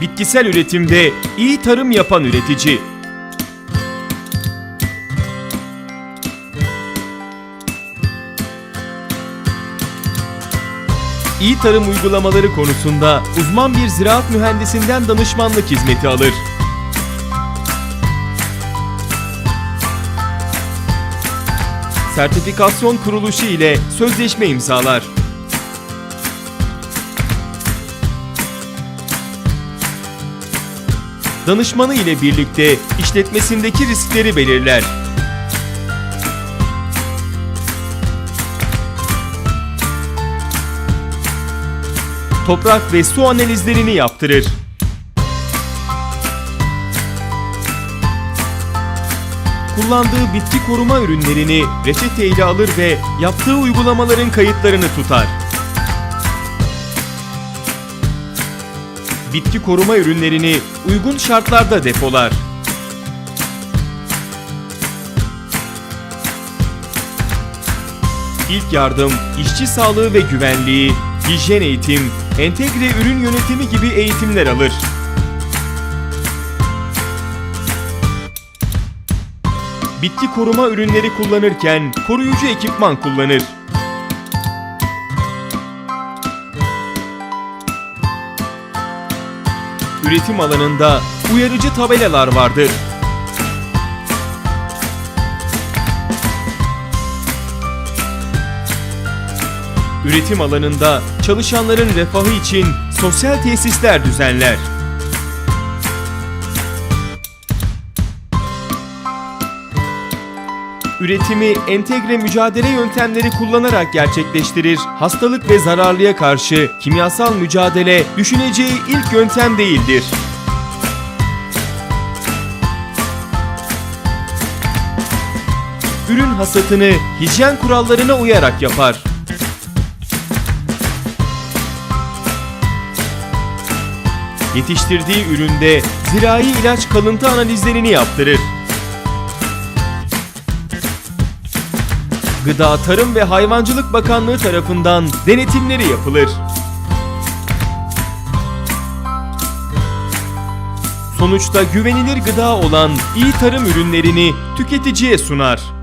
bitkisel üretimde iyi tarım yapan üretici. İyi tarım uygulamaları konusunda uzman bir ziraat mühendisinden danışmanlık hizmeti alır. Sertifikasyon kuruluşu ile sözleşme imzalar. Danışmanı ile birlikte işletmesindeki riskleri belirler. Toprak ve su analizlerini yaptırır. Kullandığı bitki koruma ürünlerini reçeteyle alır ve yaptığı uygulamaların kayıtlarını tutar. Bitki koruma ürünlerini uygun şartlarda depolar. İlk yardım, işçi sağlığı ve güvenliği, hijyen eğitim, entegre ürün yönetimi gibi eğitimler alır. Bitki koruma ürünleri kullanırken koruyucu ekipman kullanır. Üretim alanında uyarıcı tabelalar vardır. Üretim alanında çalışanların refahı için sosyal tesisler düzenler. Üretimi entegre mücadele yöntemleri kullanarak gerçekleştirir. Hastalık ve zararlıya karşı kimyasal mücadele düşüneceği ilk yöntem değildir. Ürün hasatını hijyen kurallarına uyarak yapar. Yetiştirdiği üründe zirai ilaç kalıntı analizlerini yaptırır. Gıda, Tarım ve Hayvancılık Bakanlığı tarafından denetimleri yapılır. Sonuçta güvenilir gıda olan iyi tarım ürünlerini tüketiciye sunar.